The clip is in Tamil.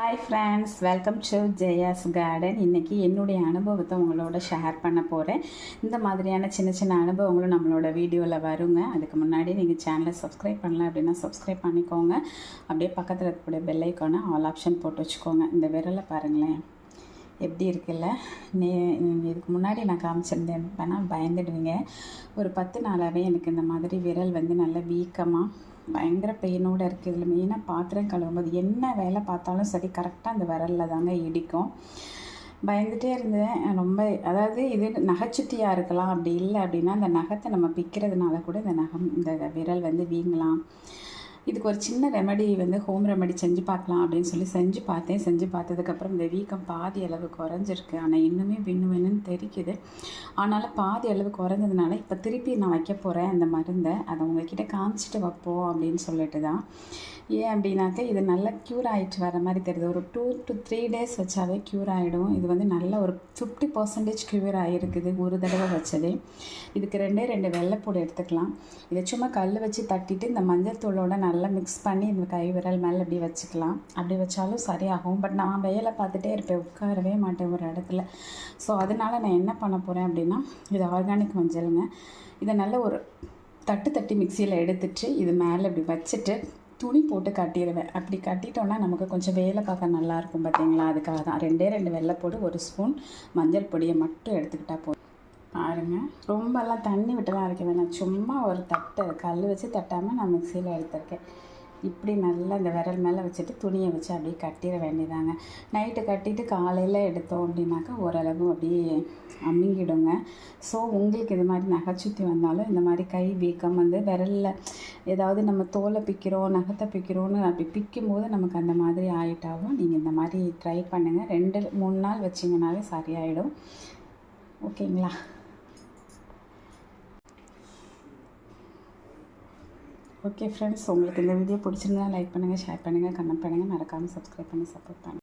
Hi friends welcome to Jaya's garden இன்றைக்கி என்னுடைய அனுபவத்தை உங்களோட ஷேர் பண்ண போகிறேன் இந்த மாதிரியான சின்ன சின்ன அனுபவங்களும் நம்மளோட வீடியோவில் வருங்க. அதுக்கு முன்னாடி நீங்கள் சேனலை சப்ஸ்கிரைப் பண்ணல அப்படின்னா சப்ஸ்கிரைப் பண்ணிக்கோங்க. அப்படியே பக்கத்தில் இருக்கக்கூடிய பெல்லைக்கான ஆல் ஆப்ஷன் போட்டு வச்சுக்கோங்க. இந்த விரலை பாருங்களேன். எப்படி இருக்குல்ல? நே இதுக்கு முன்னாடி நான் காமிச்சிருந்தேன். வேணால் பயந்துடுவீங்க. ஒரு பத்து நாளாகவே எனக்கு இந்த மாதிரி விரல் வந்து நல்ல வீக்கமாக பயங்கர பெயினோடு இருக்குது இதில் மெயினாக பாத்திரம் கழுவும்போது என்ன வேலை பார்த்தாலும் சரி கரெக்டாக அந்த விரலில் தாங்க இடிக்கும். பயந்துகிட்டே இருந்தேன். ரொம்ப அதாவது இது நகைச்சுட்டியாக இருக்கலாம். அப்படி இல்லை அப்படின்னா அந்த நகத்தை நம்ம பிக்கிறதுனால கூட இந்த நகம் இந்த விரல் வந்து வீங்கலாம். இதுக்கு ஒரு சின்ன ரெமடி வந்து ஹோம் ரெமடி செஞ்சு பார்க்கலாம் அப்படின்னு சொல்லி செஞ்சு பார்த்தேன். செஞ்சு பார்த்ததுக்கப்புறம் இந்த வீக்கம் பாதி அளவு குறைஞ்சிருக்கு. ஆனால் இன்னுமே விண்ணு விண்ணுன்னு தெரிக்குது. ஆனாலும் பாதி அளவு குறைஞ்சதுனால இப்போ திருப்பி நான் வைக்க போகிறேன் அந்த மருந்தை. அதை உங்ககிட்ட காமிச்சிட்டு வைப்போம் அப்படின்னு சொல்லிட்டு தான். ஏன் அப்படின்னாக்க இது நல்லா க்யூர் ஆகிட்டு வர மாதிரி தெரியுது. ஒரு டூ டு த்ரீ டேஸ் வச்சாவே க்யூர் ஆகிடும் இது வந்து நல்ல ஒரு ஃபிஃப்டி பர்சன்டேஜ் க்யூர் ஆகிருக்குது ஒரு தடவை வச்சதே. இதுக்கு ரெண்டே ரெண்டு வெள்ளைப்பூடு எடுத்துக்கலாம். இதை சும்மா கல் வச்சு தட்டிட்டு இந்த மஞ்சள் தூளோட நல்லா மிக்ஸ் பண்ணி இந்த கை விரல் மேலே அப்படி வச்சுக்கலாம். அப்படி வச்சாலும் சரியாகும். பட் நான் வேலை பார்த்துட்டே இருப்பேன். உட்காரவே மாட்டேன் ஒரு இடத்துல. ஸோ அதனால் நான் என்ன பண்ண போகிறேன் அப்படின்னா இது ஆர்கானிக் மஞ்சளுங்க. இதை நல்ல ஒரு தட்டு தட்டி மிக்சியில் எடுத்துட்டு இது மேலே இப்படி வச்சுட்டு துணி போட்டு கட்டிடுவேன். அப்படி கட்டிட்டோன்னா நமக்கு கொஞ்சம் வேலை பார்க்க நல்லாயிருக்கும் பார்த்தீங்களா அதுக்காக தான் ரெண்டே ரெண்டு வெள்ளை வெள்ளைப்பொடி ஒரு ஸ்பூன் மஞ்சள் பொடியை மட்டும் எடுத்துக்கிட்டால் போதும். பாருங்கள் ரொம்பலாம் தண்ணி விட்டுலாம் அரைக்க வேணாம் சும்மா ஒரு தட்டை கல் வச்சு தட்டாமல் நான் மிக்சியில் எடுத்திருக்கேன். இப்படி நல்லா இந்த விரல் மேலே வச்சுட்டு துணியை வச்சு அப்படியே கட்டிட வேண்டியதாங்க. நைட்டு கட்டிட்டு காலையில் எடுத்தோம் அப்படின்னாக்கா ஓரளவு அப்படியே அமுங்கிடுங்க. ஸோ உங்களுக்கு இது மாதிரி நகைச்சுத்தி வந்தாலும் இந்த மாதிரி கை வீக்கம் வந்து விரலில் ஏதாவது நம்ம தோலை பிக்கிறோம் நகத்தை பிக்கிறோன்னு அப்படி பிக்கும் போது நமக்கு அந்த மாதிரி ஆகிட்டாவும் நீங்கள் இந்த மாதிரி ட்ரை பண்ணுங்கள் ரெண்டு மூணு நாள் வச்சிங்கனாலே சரியாயிடும். ஓகேங்களா? ஓகே ஃப்ரெண்ட்ஸ் உங்களுக்கு இந்த வீடியோ பிடிச்சிருந்தா லைக் பண்ணுங்கள் ஷேர் பண்ணுங்கள் கமெண்ட் பண்ணுங்கள் மறக்காமல் சப்ஸ்கிரைப் பண்ணி சப்போர்ட் பண்ணுங்கள்